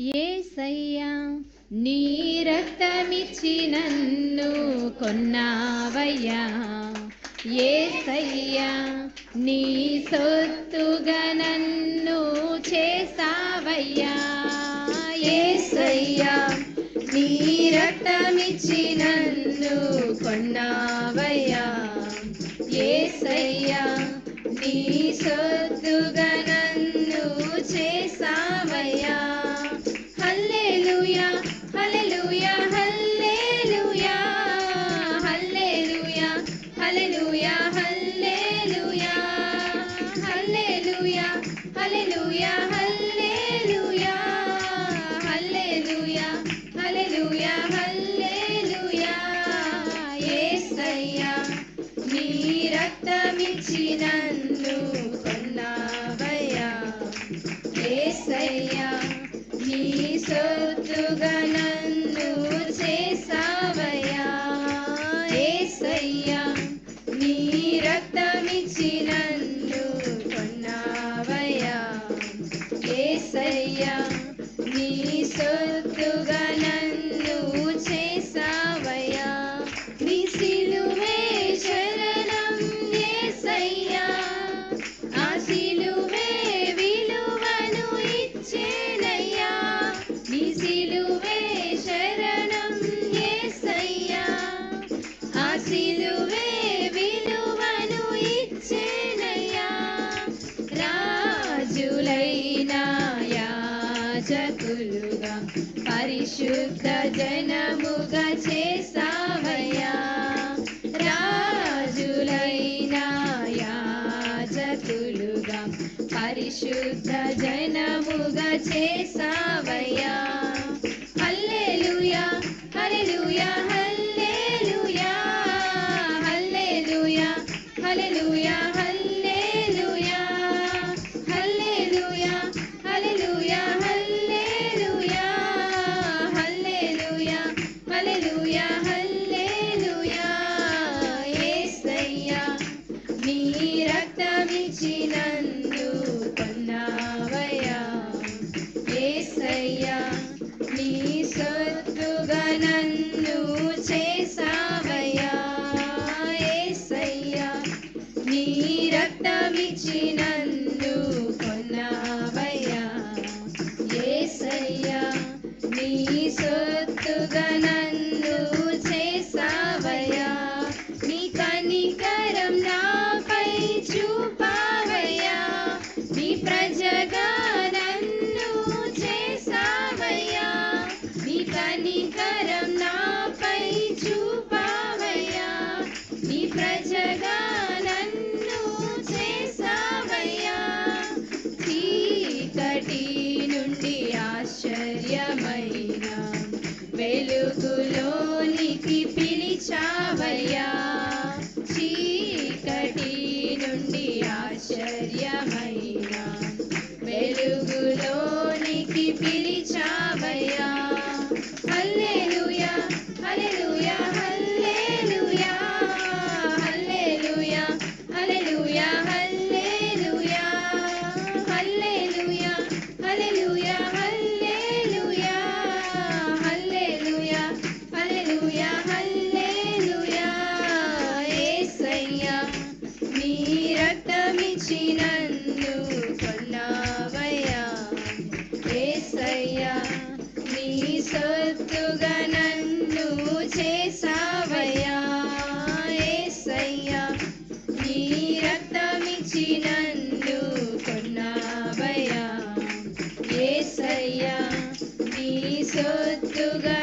ఏసయ్యా నీ రక్తమిచ్చి నన్ను కొన్నావయ్యా ఏసయ్యా నీ సొత్తుగా నన్ను చేసావయ్యా ఏసయ్యా నీ రక్తమిచ్చి నన్ను కొన్నావయ్యా ఏసయ్యా నీ సొత్తుగా హల్లెలూయా హల్లెలూయా హల్లెలూయా హల్లెలూయా హల్లెలూయా హల్లెలూయా హల్లెలూయా హల్లెలూయా యేసయ్యా నీ రక్తమిచ్చి నన్ను కొన్నావయ్యా యేసయ్యా నీ సొత్తుగా నీ సొత్తుగా నన్ను చేసావయ్యా నీ సిలువే శరణం యేసయ్యా ఆ సిలువే విలువను ఇచ్చేనయ్యా. నీ సిలువే శరణం యేసయ్యా ఆ సిలువే రక్షకులుగా పరిశుద్ధ జనముగా చేసావయ్యా రాజులైన యాజకులుగా పరిశుద్ధ జనముగా చేసావయ్యా హల్లెలూయా హల్లెలూయా హల్లెలూయా హల్లెలూయా హల్లెలూయా హల్లెలూయా अभिनन्द ప్రజగా నన్ను చేసావయ్యా చీకటి నుండి ఆశ్చర్యమైన వెలుగులోనికి పిలిచావయ్యా. చీకటి నుండి ఆశ్చర్యమైన ఏసయ్యా నీ సొత్తుగా